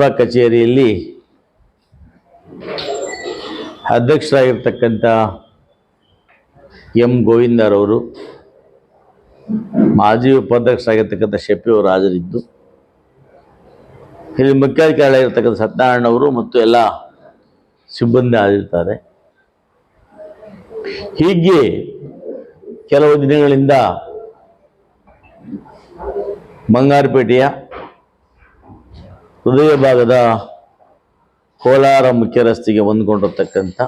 ಪುರಸಭಾ ಕಚೇರಿಯಲ್ಲಿ ಅಧ್ಯಕ್ಷರಾಗಿರ್ತಕ್ಕಂಥ ಎಂ ಗೋವಿಂದರವರು ಮಾಜಿ ಉಪಾಧ್ಯಕ್ಷರಾಗಿರ್ತಕ್ಕಂಥ ಶೆಪ್ಪಿ ಅವರು ಹಾಜರಿದ್ದು, ಇಲ್ಲಿ ಮುಖ್ಯಾಧಿಕಾರಿಯಾಗಿರ್ತಕ್ಕಂಥ ಸತ್ಯನಾರಾಯಣವರು ಮತ್ತು ಎಲ್ಲ ಸಿಬ್ಬಂದಿ ಆಗಿರ್ತಾರೆ ಹೀಗೆ ಕೆಲವು ದಿನಗಳಿಂದ ಬಂಗಾರಪೇಟೆಯ ಹೃದಯ ಭಾಗದ ಕೋಲಾರ ಮುಖ್ಯ ರಸ್ತೆಗೆ ಹೊಂದ್ಕೊಂಡಿರ್ತಕ್ಕಂಥ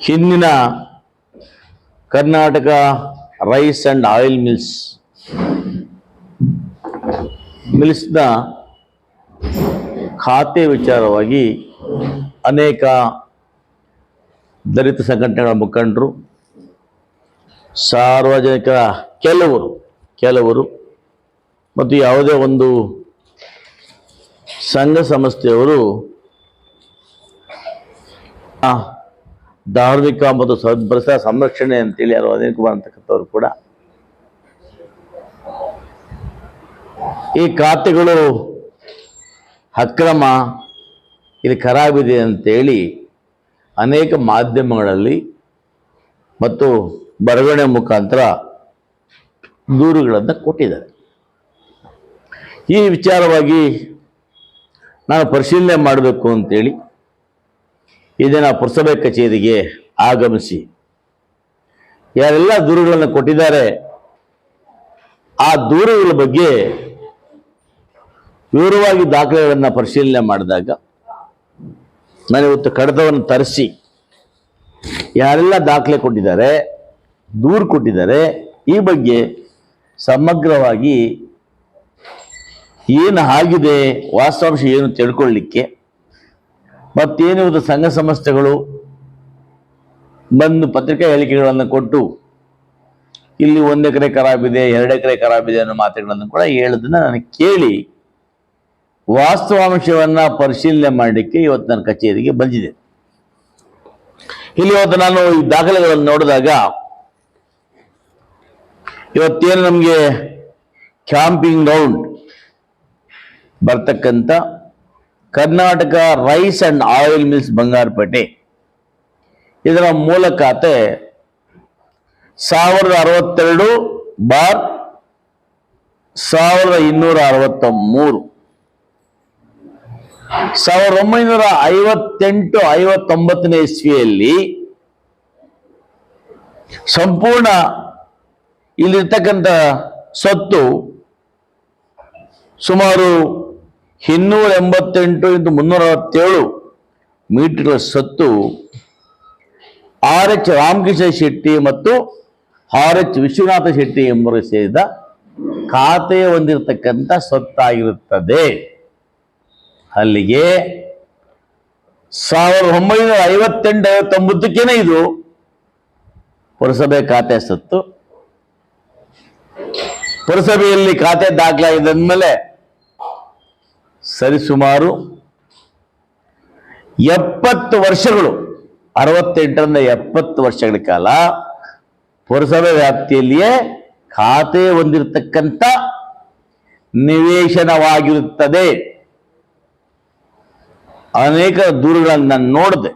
ಹಿಂದಿನ Karnataka rice and oil mills ಮಿಲ್ಸ್ನ ಖಾತೆ ವಿಚಾರವಾಗಿ ಅನೇಕ ದಲಿತ ಸಂಘಟನೆಗಳ ಮುಖಂಡರು, ಸಾರ್ವಜನಿಕ ಕೆಲವರು ಕೆಲವರು ಮತ್ತು ಯಾವುದೇ ಒಂದು ಸಂಘ ಸಂಸ್ಥೆಯವರು ಧಾರ್ಮಿಕ ಮತ್ತು ಸದ್ಭ್ರಸ ಸಂರಕ್ಷಣೆ ಅಂತೇಳಿ ಯಾರು ಅನಿಲ್ ಕುಮಾರ್ ಅಂತಕ್ಕಂಥವ್ರು ಕೂಡ ಈ ಖಾತೆಗಳು ಅಕ್ರಮ ಇಲ್ಲಿ ಖರಾಬಿದೆ ಅಂತೇಳಿ ಅನೇಕ ಮಾಧ್ಯಮಗಳಲ್ಲಿ ಮತ್ತು ಬರವಣೆ ಮುಖಾಂತರ ದೂರುಗಳನ್ನು ಕೊಟ್ಟಿದ್ದಾರೆ. ಈ ವಿಚಾರವಾಗಿ ನಾನು ಪರಿಶೀಲನೆ ಮಾಡಬೇಕು ಅಂತೇಳಿ ಇದನ್ನು ಪುರಸಭೆ ಕಚೇರಿಗೆ ಆಗಮಿಸಿ ಯಾರೆಲ್ಲ ದೂರುಗಳನ್ನು ಕೊಟ್ಟಿದ್ದಾರೆ, ಆ ದೂರುಗಳ ಬಗ್ಗೆ ವಿವರವಾಗಿ ದಾಖಲೆಗಳನ್ನು ಪರಿಶೀಲನೆ ಮಾಡಿದಾಗ ನಾನು ಇವತ್ತು ಕಡತವನ್ನು ತರಿಸಿ ಯಾರೆಲ್ಲ ದಾಖಲೆ ಕೊಟ್ಟಿದ್ದಾರೆ, ದೂರು ಕೊಟ್ಟಿದ್ದಾರೆ, ಈ ಬಗ್ಗೆ ಸಮಗ್ರವಾಗಿ ಏನು ಆಗಿದೆ, ವಾಸ್ತವಾಂಶ ಏನು ತಿಳ್ಕೊಳ್ಳಿಕ್ಕೆ ಮತ್ತೇನು ಇವತ್ತು ಸಂಘ ಸಂಸ್ಥೆಗಳು ಬಂದು ಪತ್ರಿಕಾ ಹೇಳಿಕೆಗಳನ್ನು ಕೊಟ್ಟು, ಇಲ್ಲಿ ಒಂದು ಎಕರೆ ಖರಾಬಿದೆ ಎರಡು ಎಕರೆ ಖರಾಬಿದೆ ಅನ್ನೋ ಮಾತುಗಳನ್ನು ಕೂಡ ಹೇಳೋದನ್ನ ನಾನು ಕೇಳಿ ವಾಸ್ತವಾಂಶವನ್ನು ಪರಿಶೀಲನೆ ಮಾಡಲಿಕ್ಕೆ ಇವತ್ತು ನನ್ನ ಕಚೇರಿಗೆ ಬಂದಿದೆ. ಇಲ್ಲಿ ಇವತ್ತು ನಾನು ಈ ದಾಖಲೆಗಳನ್ನು ನೋಡಿದಾಗ, ಇವತ್ತೇನು ನಮಗೆ ಕ್ಯಾಂಪಿಂಗ್ ಗ್ರೌಂಡ್ ಬರ್ತಕ್ಕಂಥ Karnataka rice and oil mills Bangarapete. ಇದರ ಮೂಲ ಖಾತೆ ಸಾವಿರದ ಅರವತ್ತೆರಡು ಬಾರ್ ಸಾವಿರದ ಇನ್ನೂರ ಅರವತ್ತ ಮೂರು ಸಾವಿರದ ಒಂಬೈನೂರ ಐವತ್ತೆಂಟು ಐವತ್ತೊಂಬತ್ತನೇ ಇಸ್ವಿಯಲ್ಲಿ ಸಂಪೂರ್ಣ ಇಲ್ಲಿರ್ತಕ್ಕಂಥ ಸ್ವತ್ತು ಸುಮಾರು ಇನ್ನೂರ ಎಂಬತ್ತೆಂಟು ಇಂದು ಮುನ್ನೂರ ಅರವತ್ತೇಳು ಮೀಟರ್ ಸತ್ತು ಆರ್ ಎಚ್ ರಾಮಕೃಷ್ಣ ಶೆಟ್ಟಿ ಮತ್ತು ಆರ್ ಎಚ್ ವಿಶ್ವನಾಥ ಶೆಟ್ಟಿ ಎಂಬರು ಸೇರಿದ ಖಾತೆ ಹೊಂದಿರತಕ್ಕಂಥ ಸತ್ತಾಗಿರುತ್ತದೆ ಅಲ್ಲಿಗೆ ಸಾವಿರದ ಒಂಬೈನೂರ ಐವತ್ತೆಂಟು ಐವತ್ತೊಂಬತ್ತಕ್ಕೇನೆ ಇದು ಪುರಸಭೆ ಖಾತೆ ಸತ್ತು. ಪುರಸಭೆಯಲ್ಲಿ ಖಾತೆ ದಾಖಲಾಗಿದ್ಮೇಲೆ ಸರಿಸುಮಾರು ಎಪ್ಪತ್ತು ವರ್ಷಗಳು, ಅರವತ್ತೆಂಟರಿಂದ ಎಪ್ಪತ್ತು ವರ್ಷಗಳ ಕಾಲ ಪುರಸಭೆ ವ್ಯಾಪ್ತಿಯಲ್ಲಿಯೇ ಖಾತೆ ಹೊಂದಿರತಕ್ಕಂಥ ನಿವೇಶನವಾಗಿರುತ್ತದೆ. ಅನೇಕ ದೂರುಗಳನ್ನು ನಾನು ನೋಡಿದೆ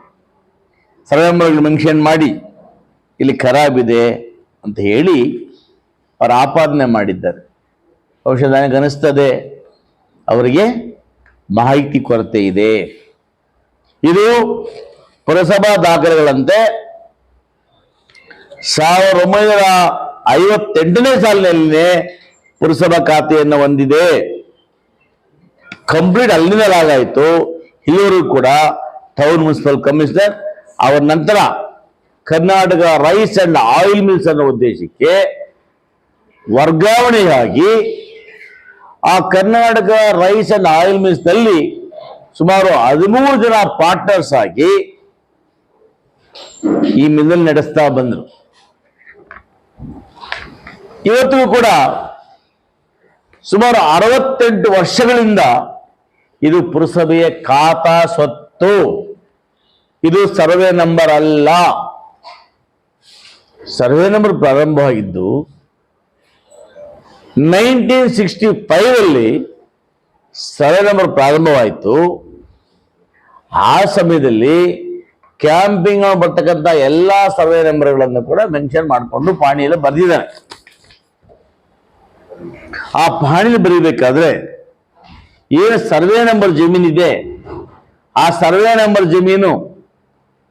ಸರ್ವೆ ಮೆನ್ಷನ್ ಮಾಡಿ, ಇಲ್ಲಿ ಖರಾಬಿದೆ ಅಂತ ಹೇಳಿ ಅವರು ಆಪಾದನೆ ಮಾಡಿದ್ದಾರೆ. ಔಷಧ ನನಗೆ ಅನಿಸ್ತದೆ ಅವರಿಗೆ ಮಾಹಿತಿ ಕೊರತೆ ಇದೆ. ಇದು ಪುರಸಭಾ ದಾಖಲೆಗಳಂತೆ ಸಾವಿರದ ಒಂಬೈನೂರ ಐವತ್ತೆಂಟನೇ ಸಾಲಿನಲ್ಲಿ ಪುರಸಭಾ ಖಾತೆಯನ್ನು ಹೊಂದಿದೆ. ಕಂಪ್ಲೀಟ್ ಅಲ್ಲಿಂದಲಾಗಾಯಿತು ಇಲ್ಲಿವರೆಗೂ ಕೂಡ ಟೌನ್ ಮುನ್ಸಿಪಲ್ ಕಮಿಷನರ್ ಅವರ ನಂತರ Karnataka rice and oil mills ಅನ್ನೋ ಉದ್ದೇಶಕ್ಕೆ ವರ್ಗಾವಣೆಯಾಗಿ ಆ ಕರ್ನಾಟಕ ರೈಸ್ ಅಂಡ್ ಆಯಿಲ್ ಮಿಲ್ಸ್ನಲ್ಲಿ ಸುಮಾರು ಹದಿಮೂರು ಜನ ಪಾರ್ಟ್ನರ್ಸ್ ಆಗಿ ಈ ಮಿಲ್ ನಡೆಸ್ತಾ ಬಂದರು. ಇವತ್ತಿಗೂ ಕೂಡ ಸುಮಾರು ಅರವತ್ತೆಂಟು ವರ್ಷಗಳಿಂದ ಇದು ಪುರಸಭೆಯ ಖಾತಾ ಸ್ವತ್ತು. ಇದು ಸರ್ವೆ ನಂಬರ್ ಅಲ್ಲ. ಸರ್ವೆ ನಂಬರ್ ಪ್ರಾರಂಭವಾಗಿದ್ದು ನೈನ್ಟೀನ್ ಸಿಕ್ಸ್ಟಿ ಫೈವ್ ಅಲ್ಲಿ ಸರ್ವೆ ನಂಬರ್ ಪ್ರಾರಂಭವಾಯಿತು. ಆ ಸಮಯದಲ್ಲಿ ಕ್ಯಾಂಪಿಂಗ್ ಬರ್ತಕ್ಕಂಥ ಎಲ್ಲ ಸರ್ವೆ ನಂಬರ್ಗಳನ್ನು ಕೂಡ ಮೆನ್ಷನ್ ಮಾಡಿಕೊಂಡು ಪಾಣಿಯಲ್ಲಿ ಬರೆದಿದ್ದಾನೆ ಆ ಪಾಣಿಯಲ್ಲಿ ಬರೀಬೇಕಾದ್ರೆ ಏನು ಸರ್ವೆ ನಂಬರ್ ಜಮೀನಿದೆ. ಆ ಸರ್ವೆ ನಂಬರ್ ಜಮೀನು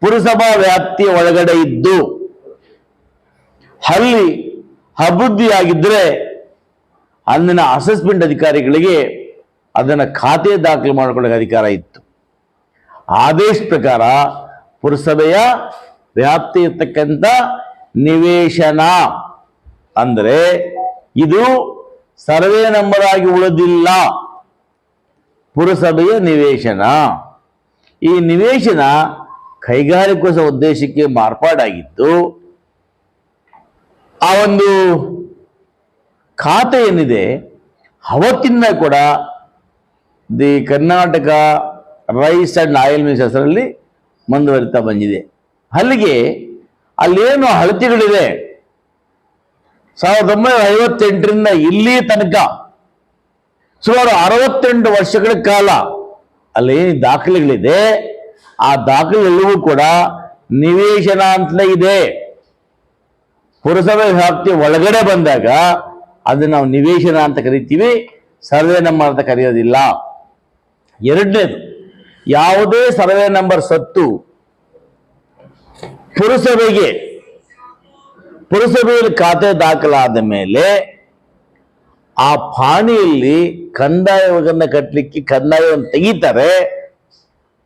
ಪುರಸಭಾ ವ್ಯಾಪ್ತಿಯ ಒಳಗಡೆ ಇದ್ದು, ಅಲ್ಲಿ ಅಭಿವೃದ್ಧಿಯಾಗಿದ್ದರೆ ಅಂದಿನ ಅಸೆಸ್ಮೆಂಟ್ ಅಧಿಕಾರಿಗಳಿಗೆ ಅದನ್ನು ಖಾತೆ ದಾಖಲು ಮಾಡಿಕೊಳ್ಳೋಕೆ ಅಧಿಕಾರ ಇತ್ತು. ಆದೇಶ ಪ್ರಕಾರ ಪುರಸಭೆಯ ವ್ಯಾಪ್ತಿ ಇರ್ತಕ್ಕಂಥ ನಿವೇಶನ ಅಂದರೆ ಇದು ಸರ್ವೆ ನಂಬರ್ ಆಗಿ ಉಳಿದಿಲ್ಲ. ಪುರಸಭೆಯ ನಿವೇಶನ. ಈ ನಿವೇಶನ ಕೈಗಾರಿಕೋಸ ಉದ್ದೇಶಕ್ಕೆ ಮಾರ್ಪಾಡಾಗಿತ್ತು ಆ ಒಂದು ಖಾತೆ ಏನಿದೆ, ಅವತ್ತಿಂದ ಕೂಡ the Karnataka rice and oil mills ಹೆಸರಲ್ಲಿ ಮುಂದುವರಿತಾ ಬಂದಿದೆ. ಅಲ್ಲಿಗೆ ಅಲ್ಲೇನು ಅಳತೆಗಳಿದೆ ಸಾವಿರದ ಒಂಬೈನೂರ ಐವತ್ತೆಂಟರಿಂದ ಇಲ್ಲಿ ತನಕ ಸುಮಾರು ಅರವತ್ತೆಂಟು ವರ್ಷಗಳ ಕಾಲ ಅಲ್ಲಿ ಏನು ದಾಖಲೆಗಳಿದೆ. ಆ ದಾಖಲೆಲ್ಲವೂ ಕೂಡ ನಿವೇಶನ ಅಂತಲೇ ಇದೆ. ಪುರಸಭೆ ವ್ಯಾಪ್ತಿ ಒಳಗಡೆ ಬಂದಾಗ ಅದನ್ನ ನಾವು ನಿವೇಶನ ಅಂತ ಕರಿತೀವಿ, ಸರ್ವೆ ನಂಬರ್ ಅಂತ ಕರೆಯೋದಿಲ್ಲ. ಎರಡನೇದು, ಯಾವುದೇ ಸರ್ವೆ ನಂಬರ್ ಸತ್ತು, ಪುರಸಭೆಗೆ, ಪುರಸಭೆಯಲ್ಲಿ ಖಾತೆ ದಾಖಲಾದ ಮೇಲೆ ಆ ಪಾಣಿಯಲ್ಲಿ ಕಂದಾಯವನ್ನು ಕಟ್ಟಲಿಕ್ಕೆ ಕಂದಾಯವನ್ನು ತೆಗಿತಾರೆ.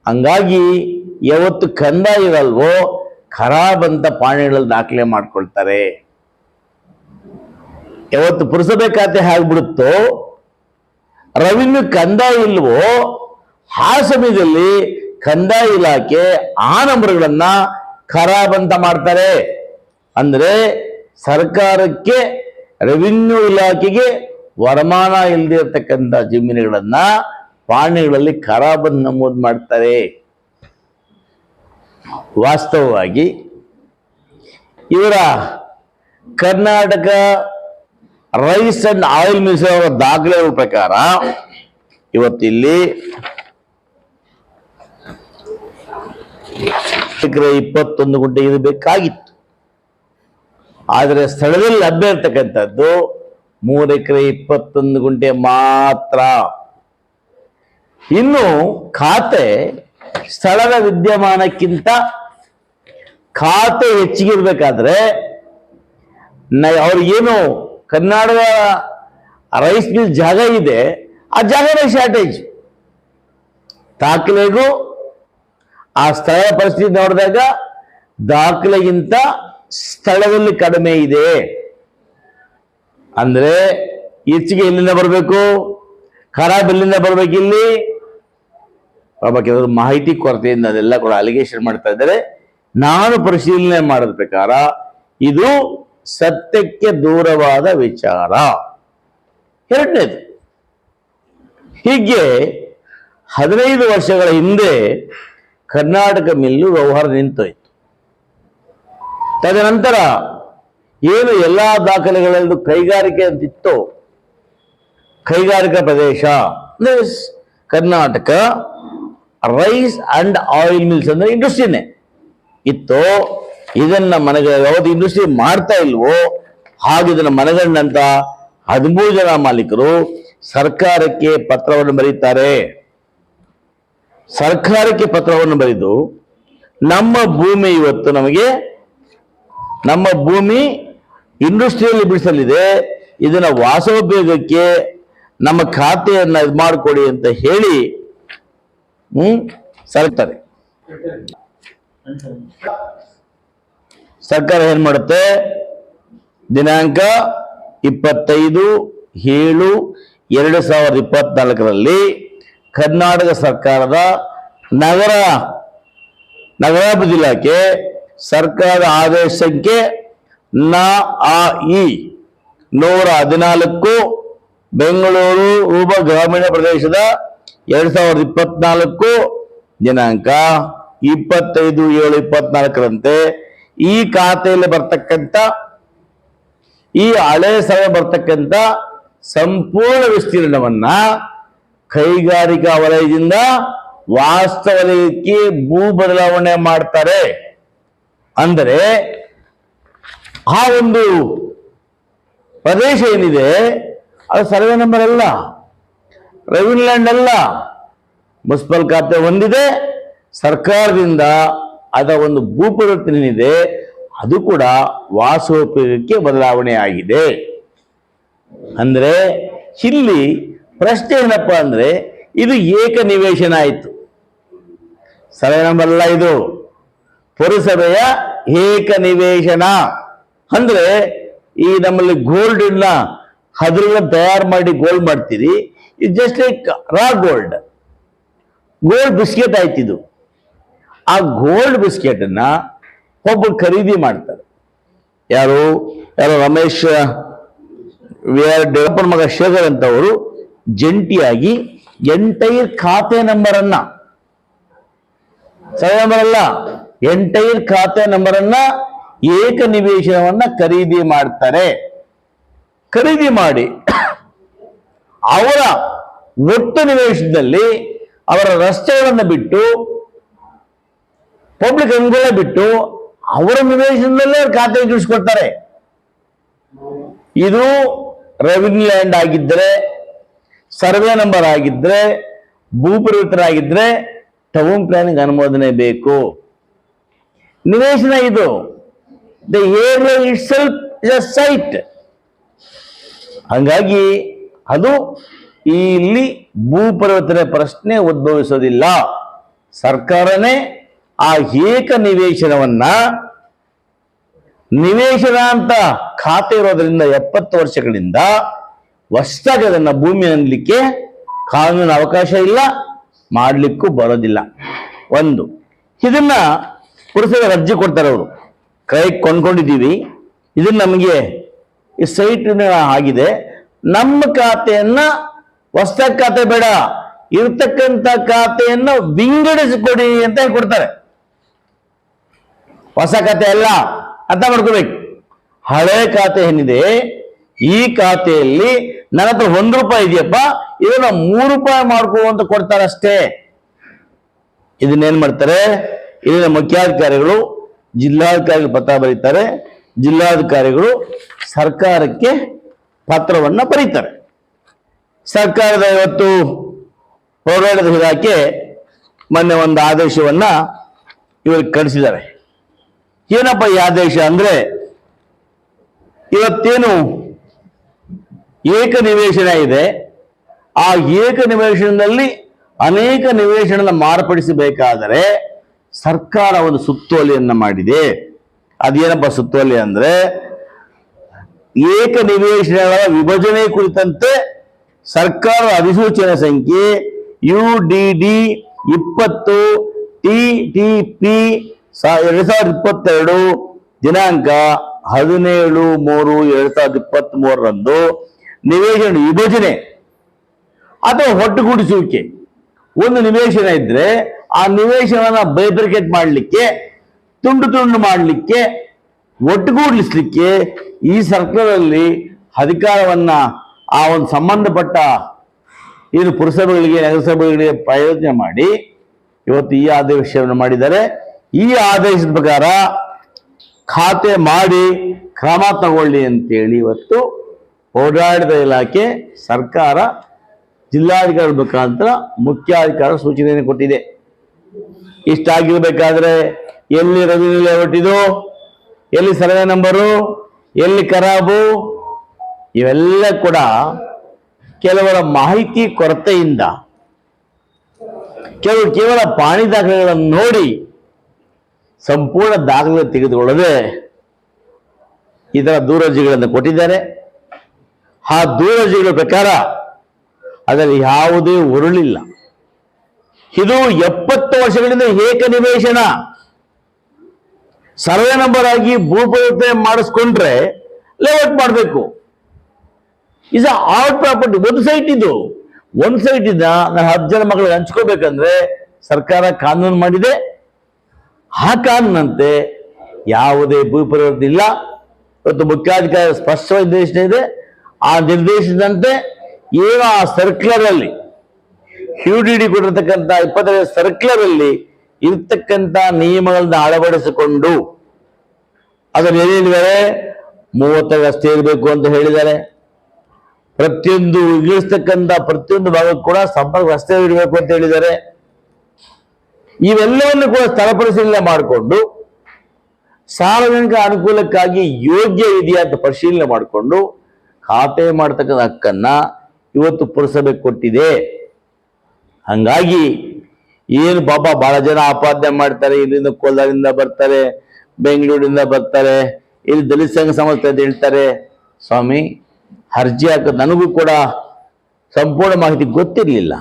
ಹಂಗಾಗಿ ಯಾವತ್ತು ಕಂದಾಯ ಇರಲ್ವೋ ಖರಾಬ್ ಅಂತ ಪಾಣಿಗಳಲ್ಲಿ ದಾಖಲೆ ಮಾಡ್ಕೊಳ್ತಾರೆ. ಯಾವತ್ತು ಪುರಸಭೆ ಖಾತೆ ಆಗ್ಬಿಡುತ್ತೋ ರೆವಿನ್ಯೂ ಕಂದಾಯ ಇಲ್ವೋ ಆ ಸಮಯದಲ್ಲಿ ಕಂದಾಯ ಇಲಾಖೆ ಆ ನಂಬರ್ಗಳನ್ನ ಖರಾಬ್ ಅಂತ ಮಾಡ್ತಾರೆ. ಅಂದ್ರೆ ಸರ್ಕಾರಕ್ಕೆ ರೆವಿನ್ಯೂ ಇಲಾಖೆಗೆ ವರಮಾನ ಇಲ್ಲದೆ ಇರತಕ್ಕಂಥ ಜಮೀನುಗಳನ್ನ ಪಾಣಿಗಳಲ್ಲಿ ಖರಾಬ್ ಅಂತ ನಮೂದು ಮಾಡ್ತಾರೆ. ವಾಸ್ತವವಾಗಿ ಇವರ Karnataka rice and oil mills ಅವರ ದಾಖಲೆಗಳ ಪ್ರಕಾರ ಇವತ್ತಿಲ್ಲಿ ಇಪ್ಪತ್ತೊಂದು ಗುಂಟೆ ಇರಬೇಕಾಗಿತ್ತು ಬೇಕಾಗಿತ್ತು. ಆದರೆ ಸ್ಥಳದಲ್ಲಿ ಲಭ್ಯ ಇರ್ತಕ್ಕಂಥದ್ದು ಮೂರು ಎಕರೆ ಇಪ್ಪತ್ತೊಂದು ಗುಂಟೆ ಮಾತ್ರ. ಇನ್ನು ಖಾತೆ ಸ್ಥಳದ ವಿದ್ಯಮಾನಕ್ಕಿಂತ ಖಾತೆ ಹೆಚ್ಚಿಗೆ ಇರಬೇಕಾದ್ರೆ ನ- ಅವ್ರಿಗೇನು ಕರ್ನಾಟಕ ರೈಸ್ ಮಿಲ್ ಜಾಗ ಇದೆ, ಆ ಜಾಗನೇ ಶಾರ್ಟೇಜ್ ದಾಖಲೆಗೂ ಆ ಸ್ಥಳದ ಪರಿಸ್ಥಿತಿ ನೋಡಿದಾಗ ದಾಖಲೆಗಿಂತ ಸ್ಥಳದಲ್ಲಿ ಕಡಿಮೆ ಇದೆ. ಅಂದ್ರೆ ಹೆಚ್ಚಿಗೆ ಎಲ್ಲಿಂದ ಬರಬೇಕು? ಖರಾಬ್ ಎಲ್ಲಿಂದ ಬರಬೇಕು ಇಲ್ಲಿ? ಕೆಲವರು ಮಾಹಿತಿ ಕೊರತೆಯಿಂದ ಅದೆಲ್ಲ ಕೂಡ ಅಲಿಗೇಷನ್ ಮಾಡ್ತಾ ಇದ್ದಾರೆ. ನಾನು ಪರಿಶೀಲನೆ ಮಾಡಿದ ಪ್ರಕಾರ ಇದು ಸತ್ಯಕ್ಕೆ ದೂರವಾದ ವಿಚಾರ. ಎರಡನೇದು, ಹೀಗೆ ಹದಿನೈದು ವರ್ಷಗಳ ಹಿಂದೆ ಕರ್ನಾಟಕ ಮಿಲ್ಲು ವ್ಯವಹಾರ ನಿಂತೋಯ್ತು. ತದನಂತರ ಏನು ಎಲ್ಲಾ ದಾಖಲೆಗಳಲ್ಲೂ ಕೈಗಾರಿಕೆ ಅಂತಿತ್ತು, ಕೈಗಾರಿಕಾ ಪ್ರದೇಶ ಅಂದ್ರೆ Karnataka rice and oil mills ಅಂದ್ರೆ ಇಂಡಸ್ಟ್ರಿನೇ ಇತ್ತು ಇದನ್ನ ಮನೆಗ ಯಾವತ್ತು ಇಂಡಸ್ಟ್ರಿ ಮಾಡ್ತಾ ಇಲ್ವೋ, ಹಾಗೆ ಇದನ್ನ ಮನೆಗಂಡಂತ ಹದಿಮೂರು ಜನ ಮಾಲೀಕರು ಸರ್ಕಾರಕ್ಕೆ ಪತ್ರವನ್ನು ಬರೀತಾರೆ. ಸರ್ಕಾರಕ್ಕೆ ಪತ್ರವನ್ನು ಬರೆದು ನಮ್ಮ ಭೂಮಿ ಇವತ್ತು ನಮಗೆ, ನಮ್ಮ ಭೂಮಿ ಇಂಡಸ್ಟ್ರಿಯಲ್ಲಿ ಬಿಡಿಸಲಿದೆ. ಇದನ್ನ ವಾಸೋಪಯೋಗಕ್ಕೆ ನಮ್ಮ ಖಾತೆಯನ್ನ ಇದು ಮಾಡಿಕೊಡಿ ಅಂತ ಹೇಳಿ, ಹ್ಮ್, ಸರ್ತಾರೆ. ಸರ್ಕಾರ ಏನ್ ಮಾಡುತ್ತೆ? ದಿನಾಂಕ ಇಪ್ಪತ್ತೈದು ಏಳು ಎರಡು ಸಾವಿರದ ಇಪ್ಪತ್ನಾಲ್ಕರಲ್ಲಿ ಕರ್ನಾಟಕ ಸರ್ಕಾರದ ನಗರ, ನಗರಾಭಿವೃದ್ಧಿ ಇಲಾಖೆ ಸರ್ಕಾರದ ಆದೇಶ ಸಂಖ್ಯೆ ನ, ಆ, ಇ. ನೂರ ಹದಿನಾಲ್ಕು ಬೆಂಗಳೂರು ಉಪ ಗ್ರಾಮೀಣ ಪ್ರದೇಶದ ಎರಡು ಸಾವಿರದ ಇಪ್ಪತ್ನಾಲ್ಕು ದಿನಾಂಕ ಇಪ್ಪತ್ತೈದು ಏಳು ಇಪ್ಪತ್ನಾಲ್ಕರಂತೆ ಈ ಖಾತೆಯಲ್ಲಿ ಬರ್ತಕ್ಕಂಥ, ಈ ಹಳೆ ಸಭೆ ಬರ್ತಕ್ಕಂಥ ಸಂಪೂರ್ಣ ವಿಸ್ತೀರ್ಣವನ್ನ ಕೈಗಾರಿಕಾ ವಲಯದಿಂದ ವಾಸ್ತವ ವಲಯಕ್ಕೆ ಭೂ ಬದಲಾವಣೆ ಮಾಡ್ತಾರೆ. ಅಂದರೆ ಆ ಒಂದು ಪ್ರದೇಶ ಏನಿದೆ, ಅದು ಸರ್ವೆ ನಂಬರ್ ಅಲ್ಲ ರೆವಿನ್ಯೂ ಲ್ಯಾಂಡ್ ಅಲ್ಲ, ಮುನ್ಸಿಪಲ್ ಖಾತೆ ಹೊಂದಿದೆ ಸರ್ಕಾರದಿಂದ ಅದರ ಒಂದು ಭೂ ಪರಿವರ್ತನೆ ಏನಿದೆ ಅದು ಕೂಡ ವಾಸೋಪಯೋಗಕ್ಕೆ ಬದಲಾವಣೆ ಆಗಿದೆ ಅಂದರೆ, ಇಲ್ಲಿ ಪ್ರಶ್ನೆ ಏನಪ್ಪ ಅಂದರೆ, ಇದು ಏಕ ನಿವೇಶನ ಆಯಿತು ಸಲಹೆ ಇದು. ಪುರಸಭೆಯ ಏಕ ನಿವೇಶನ ಅಂದರೆ, ಈ ನಮ್ಮಲ್ಲಿ ಗೋಲ್ಡ್ ಹದ್ರನ್ನ ತಯಾರು ಮಾಡಿ ಗೋಲ್ಡ್ ಮಾಡ್ತೀರಿ, ಇದು just like raw gold gold biscuit ಆಯ್ತಿದು. ಆ ಗೋಲ್ಡ್ ಬಿಸ್ಕೆಟ್ ಅನ್ನ ಒಬ್ಬರು ಖರೀದಿ ಮಾಡ್ತಾರೆ. ಯಾರು? ಯಾರು? ರಮೇಶ್ ಡೆವಲಪರ್ ಮಗ ಶೇಖರ್ ಅಂತವರು ಜಂಟಿಯಾಗಿ ಎಂಟೈರ್ ಖಾತೆ ನಂಬರ್ ಅನ್ನ, ಸರಿ ನಂಬರ್ ಅಲ್ಲ ಎಂಟೈರ್ ಖಾತೆ ನಂಬರ್ ಅನ್ನ ಏಕ ನಿವೇಶನವನ್ನ ಖರೀದಿ ಮಾಡ್ತಾರೆ. ಖರೀದಿ ಮಾಡಿ ಅವರ ಒಟ್ಟು ನಿವೇಶದಲ್ಲಿ ಅವರ ರಸ್ತೆಗಳನ್ನು ಬಿಟ್ಟು ಪಬ್ಲಿಕ್ ಅನುಕೂಲ ಬಿಟ್ಟು ಅವರ ನಿವೇಶನದಲ್ಲೇ ಖಾತೆ ತಿಳಿಸ್ಕೊಡ್ತಾರೆ ಇದು ರೆವಿನ್ಯೂ ಲ್ಯಾಂಡ್ ಆಗಿದ್ರೆ ಸರ್ವೆ ನಂಬರ್ ಆಗಿದ್ರೆ ಭೂ ಪರಿವರ್ತನೆ ಆಗಿದ್ರೆ ಟೌನ್ ಪ್ಲಾನಿಂಗ್ ಅನುಮೋದನೆ ಬೇಕು. ನಿವೇಶನ ಇದು. The area itself is a site ಹಂಗಾಗಿ ಅದು ಇಲ್ಲಿ ಭೂ ಪರಿವರ್ತನೆ ಪ್ರಶ್ನೆ ಉದ್ಭವಿಸೋದಿಲ್ಲ. ಸರ್ಕಾರನೇ ಆ ಏಕ ನಿವೇಶನವನ್ನ ನಿವೇಶನ ಅಂತ ಖಾತೆ ಇರೋದ್ರಿಂದ ಎಪ್ಪತ್ತು ವರ್ಷಗಳಿಂದ ಹೊಸದಾಗಿ ಅದನ್ನ ಭೂಮಿ ಅನ್ಲಿಕ್ಕೆ ಕಾನೂನು ಅವಕಾಶ ಇಲ್ಲ, ಮಾಡಲಿಕ್ಕೂ ಬರೋದಿಲ್ಲ. ಒಂದು, ಇದನ್ನ ಪುರುಷರ ಅರ್ಜಿ ಕೊಡ್ತಾರೆ ಅವರು. ಕೈ ಕೊಂಡ್ಕೊಂಡಿದ್ದೀವಿ. ಇದನ್ನ ನಮಗೆ ಈ ಸೈಟ್ ಆಗಿದೆ. ನಮ್ಮ ಖಾತೆಯನ್ನ ಹೊಸ ಖಾತೆ ಬೇಡ. ಇರ್ತಕ್ಕಂಥ ಖಾತೆಯನ್ನು ವಿಂಗಡಿಸಿಕೊಡಿ ಅಂತ ಹೇಳಿ ಕೊಡ್ತಾರೆ ಹೊಸ ಖಾತೆ ಅಲ್ಲ? ಅರ್ಥ ಮಾಡ್ಕೋಬೇಕು. ಹಳೆ ಖಾತೆ ಏನಿದೆ, ಈ ಖಾತೆಯಲ್ಲಿ ನನ್ನ ಹತ್ರ ಒಂದು ರೂಪಾಯಿ ಇದೆಯಪ್ಪ, ಇದನ್ನ ಮೂರು ರೂಪಾಯಿ ಮಾಡ್ಕೋ ಅಂತ ಕೊಡ್ತಾರೆ ಅಷ್ಟೇ ಇದನ್ನೇನ್ ಮಾಡ್ತಾರೆ? ಇಲ್ಲಿನ ಮುಖ್ಯಾಧಿಕಾರಿಗಳು, ಜಿಲ್ಲಾಧಿಕಾರಿಗಳು ಪತ್ರ ಬರೀತಾರೆ. ಜಿಲ್ಲಾಧಿಕಾರಿಗಳು ಸರ್ಕಾರಕ್ಕೆ ಪತ್ರವನ್ನ ಬರೀತಾರೆ. ಸರ್ಕಾರದ ಇವತ್ತು ಹೋರಾಟದ ಇಲಾಖೆ ಮೊನ್ನೆ ಒಂದು ಆದೇಶವನ್ನ ಇವರಿಗೆ ಕಳಿಸಿದ್ದಾರೆ. ಏನಪ್ಪ ಈ ಆದೇಶ ಅಂದ್ರೆ ಇವತ್ತೇನು ಏಕ ನಿವೇಶನ ಇದೆ? ಆ ಏಕ ನಿವೇಶನದಲ್ಲಿ ಅನೇಕ ನಿವೇಶನ ಮಾರ್ಪಡಿಸಬೇಕಾದರೆ ಸರ್ಕಾರ ಒಂದು ಸುತ್ತೋಲೆಯನ್ನ ಮಾಡಿದೆ. ಅದೇನಪ್ಪ ಸುತ್ತೋಲೆ ಅಂದ್ರೆ ಏಕ ನಿವೇಶನಗಳ ವಿಭಜನೆ ಕುರಿತಂತೆ ಸರ್ಕಾರ ಅಧಿಸೂಚನೆ ಸಂಖ್ಯೆ ಯು ಡಿ ಡಿ ಇಪ್ಪತ್ತು ಟಿ ಟಿ ಪಿ ಎರಡ್ ಸಾವಿರದ ಇಪ್ಪತ್ತೆರಡು ದಿನಾಂಕ ಹದಿನೇಳು ಮೂರು ಎರಡ್ ಸಾವಿರದ ಇಪ್ಪತ್ತ್ ಮೂರರಂದು ನಿವೇಶನ ವಿಭಜನೆ. ಅಥವಾ ಒಟ್ಟುಗೂಡಿಸುವಿಕೆ. ಒಂದು ನಿವೇಶನ ಇದ್ರೆ ಆ ನಿವೇಶನವನ್ನ ಬೈಬ್ರಿಕೇಟ್ ಮಾಡಲಿಕ್ಕೆ, ತುಂಡು ತುಂಡು ಮಾಡಲಿಕ್ಕೆ, ಒಟ್ಟುಗೂಡಿಸ್ಲಿಕ್ಕೆ ಈ ಸರ್ಕಾರದಲ್ಲಿ ಅಧಿಕಾರವನ್ನ ಆ ಒಂದು ಸಂಬಂಧಪಟ್ಟ ಏನು ಪುರಸಭೆಗಳಿಗೆ, ನಗರಸಭೆಗಳಿಗೆ ಪ್ರಯೋಜನ ಮಾಡಿ ಇವತ್ತು ಈ ಆದೇಶವನ್ನು ಮಾಡಿದ್ದಾರೆ. ಈ ಆದೇಶದ ಪ್ರಕಾರ ಖಾತೆ ಮಾಡಿ ಕ್ರಮ ತಗೊಳ್ಳಿ ಅಂತೇಳಿ ಇವತ್ತು ಓಡಾಡಿದ ಇಲಾಖೆ ಸರ್ಕಾರ ಜಿಲ್ಲಾಧಿಕಾರಿ ಮುಖಾಂತರ ಮುಖ್ಯಾಧಿಕಾರ ಸೂಚನೆಯನ್ನು ಕೊಟ್ಟಿದೆ. ಇಷ್ಟಾಗಿರ್ಬೇಕಾದ್ರೆ ಎಲ್ಲಿ ರೆವಿನ್ಯೂ ಲೇಔಟ್ ಇದು ಎಲ್ಲಿ ಸರ್ವೆ ನಂಬರು, ಎಲ್ಲಿ ಖರಾಬು ಇವೆಲ್ಲ ಕೂಡ ಕೆಲವರ ಮಾಹಿತಿ ಕೊರತೆಯಿಂದ, ಕೆಲವು ಕೇವಲ ಪಾಣಿ ದಾಖಲೆಗಳನ್ನು ನೋಡಿ ಸಂಪೂರ್ಣ ದಾಖಲೆ ತೆಗೆದುಕೊಳ್ಳದೆ ಇದರ ದೂರಜಿಗಳನ್ನು ಕೊಟ್ಟಿದ್ದಾರೆ. ಆ ದೂರಜಿಗಳ ಪ್ರಕಾರ ಅದರಲ್ಲಿ ಯಾವುದೇ ಉರುಳಿಲ್ಲ. ಇದು ಎಪ್ಪತ್ತು ವರ್ಷಗಳಿಂದ ಏಕ ನಿವೇಶನ. ಸರ್ವೆ ನಂಬರ್ ಆಗಿ ಭೂಪರಿವರ್ತನೆ ಮಾಡಿಸ್ಕೊಂಡ್ರೆ ಲೇಔಟ್ ಮಾಡಬೇಕು. ಇಸ್ ಆರ್ಟ್ ಪ್ರಾಪರ್ಟಿ ಒಂದು ಸೈಟ್ ಇದು. ಒಂದು ಸೈಟ್ ಇದ್ದ ನಾನು ಹತ್ತು ಜನ ಮಕ್ಕಳಿಗೆ ಹಂಚ್ಕೋಬೇಕಂದ್ರೆ ಸರ್ಕಾರ ಕಾನೂನು ಮಾಡಿದೆ. ಆ ಯಾವುದೇ ಭೂ ಪರಿವರ್ತನೆ ಇಲ್ಲ. ಇವತ್ತು ಮುಖ್ಯಾಧಿಕಾರಿ ಸ್ಪಷ್ಟವಾದ ನಿರ್ದೇಶನ ಇದೆ. ಆ ನಿರ್ದೇಶನದಂತೆ ಏನು ಆ ಸರ್ಕ್ಯುಲರ್ ಅಲ್ಲಿ ಯು ಡಿ ಡಿ ಕೊಟ್ಟಿರ್ತಕ್ಕಂಥ ಇಪ್ಪತ್ತೈದು ಸರ್ಕ್ಯುಲರ್ ಅಲ್ಲಿ ಇರ್ತಕ್ಕಂಥ ನಿಯಮಗಳನ್ನ ಅಳವಡಿಸಿಕೊಂಡು ಅದನ್ನು ಏನ್ ಹೇಳಿದ್ದಾರೆ? ಮೂವತ್ತೈದು ಅಷ್ಟೇ ಇರಬೇಕು ಅಂತ ಹೇಳಿದ್ದಾರೆ. ಪ್ರತಿಯೊಂದು ಇಳಿಸ್ತಕ್ಕಂಥ ಪ್ರತಿಯೊಂದು ಭಾಗಕ್ಕೂ ಕೂಡ ಸಂಪರ್ಕ ರಸ್ತೆ ಇರಬೇಕು ಅಂತ ಹೇಳಿದ್ದಾರೆ. ಇವೆಲ್ಲವನ್ನು ಕೂಡ ಸ್ಥಳ ಪರಿಶೀಲನೆ ಮಾಡಿಕೊಂಡು ಸಾರ್ವಜನಿಕ ಅನುಕೂಲಕ್ಕಾಗಿ ಯೋಗ್ಯ ಇದೆಯಾ ಅಂತ ಪರಿಶೀಲನೆ ಮಾಡಿಕೊಂಡು ಖಾತೆ ಮಾಡ್ತಕ್ಕಂಥ ಹಕ್ಕನ್ನ ಇವತ್ತು ಪುರಸಭೆ ಕೊಟ್ಟಿದೆ. ಹಂಗಾಗಿ ಏನು ಪಾಪ ಬಹಳ ಜನ ಆಪಾದನೆ ಮಾಡ್ತಾರೆ, ಇಲ್ಲಿಂದ ಕೋಲಾರಿಂದ ಬರ್ತಾರೆ, ಬೆಂಗಳೂರಿಂದ ಬರ್ತಾರೆ, ಇಲ್ಲಿ ದಲಿತ ಸಂಘ ಸಂಸ್ಥೆ ಅಂತ ಹೇಳ್ತಾರೆ. ಸ್ವಾಮಿ, ಅರ್ಜಿ ಹಾಕೋದು ನನಗೂ ಕೂಡ ಸಂಪೂರ್ಣ ಮಾಹಿತಿ ಗೊತ್ತಿರಲಿಲ್ಲ.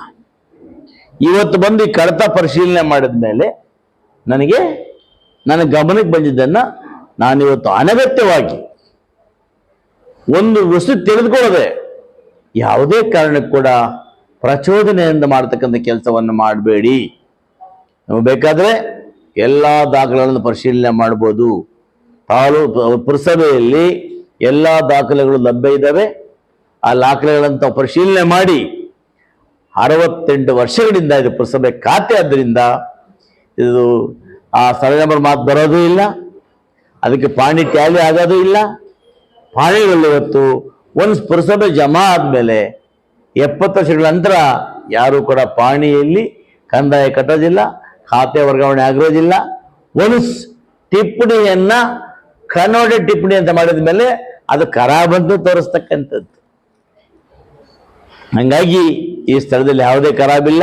ಇವತ್ತು ಬಂದು ಈ ಕಡತ ಪರಿಶೀಲನೆ ಮಾಡಿದ ಮೇಲೆ ನನಗೆ, ನನ್ನ ಗಮನಕ್ಕೆ ಬಂದಿದ್ದನ್ನ ನಾನಿವತ್ತು ಅನಗತ್ಯವಾಗಿ ಒಂದು ವಸ್ತು ತಿಳಿದುಕೊಳ್ಳದೆ ಯಾವುದೇ ಕಾರಣಕ್ಕೂ ಕೂಡ ಪ್ರಚೋದನೆಯಿಂದ ಮಾಡ್ತಕ್ಕಂಥ ಕೆಲಸವನ್ನು ಮಾಡಬೇಡಿ. ನಮಗೆ ಬೇಕಾದರೆ ಎಲ್ಲ ದಾಖಲೆಗಳನ್ನು ಪರಿಶೀಲನೆ ಮಾಡ್ಬೋದು. ತಾಲೂ ಪುರಸಭೆಯಲ್ಲಿ ಎಲ್ಲ ದಾಖಲೆಗಳು ಲಭ್ಯ ಇದ್ದಾವೆ. ಆ ದಾಖಲೆಗಳನ್ನು ಪರಿಶೀಲನೆ ಮಾಡಿ ಅರವತ್ತೆಂಟು ವರ್ಷಗಳಿಂದ ಇದು ಪುರಸಭೆ ಖಾತೆ ಆದ್ದರಿಂದ ಇದು ಆ ಸರ್ವೆ ನಂಬರ್ ಮಾತು ಬರೋದೂ ಇಲ್ಲ. ಅದಕ್ಕೆ ಪಾಣಿ ಟ್ಯಾಲಿ ಆಗೋದು ಇಲ್ಲ. ಪಾಣಿಗಳು ಇವತ್ತು ಒಂದು ಪುರಸಭೆ ಜಮಾ ಆದಮೇಲೆ ಎಪ್ಪತ್ತು ವರ್ಷಗಳ ನಂತರ ಯಾರೂ ಕೂಡ ಪಾಣಿಯಲ್ಲಿ ಕಂದಾಯ ಕಟ್ಟೋದಿಲ್ಲ, ಖಾತೆ ವರ್ಗಾವಣೆ ಆಗಿರೋದಿಲ್ಲ. ಟಿಪ್ಪಣಿಯನ್ನು ಟಿಪ್ಪಣಿಯನ್ನ ಕನ್ನಡ ಟಿಪ್ಪಣಿ ಅಂತ ಮಾಡಿದ ಮೇಲೆ ಅದು ಕರಾಬಂದು ತೋರಿಸ್ತಕ್ಕಂಥದ್ದು. ಹಂಗಾಗಿ ಈ ಸ್ಥಳದಲ್ಲಿ ಯಾವುದೇ ಕರಾಬಿಲ್ಲ.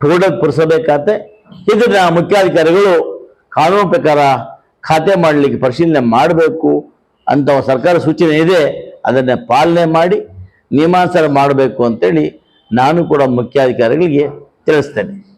ಟೋಟಲ್ ಪುರಿಸಬೇಕಾತೆ ಇದನ್ನ ಮುಖ್ಯಾಧಿಕಾರಿಗಳು ಕಾನೂನು ಪ್ರಕಾರ ಖಾತೆ ಮಾಡಲಿಕ್ಕೆ ಪರಿಶೀಲನೆ ಮಾಡಬೇಕು ಅಂತ ಸರ್ಕಾರ ಸೂಚನೆ ಇದೆ. ಅದನ್ನು ಪಾಲನೆ ಮಾಡಿ, ನಿಯಮಾನುಸಾರ ಮಾಡಬೇಕು ಅಂತೇಳಿ ನಾನು ಕೂಡ ಮುಖ್ಯಾಧಿಕಾರಿಗಳಿಗೆ ತಿಳಿಸ್ತೇನೆ.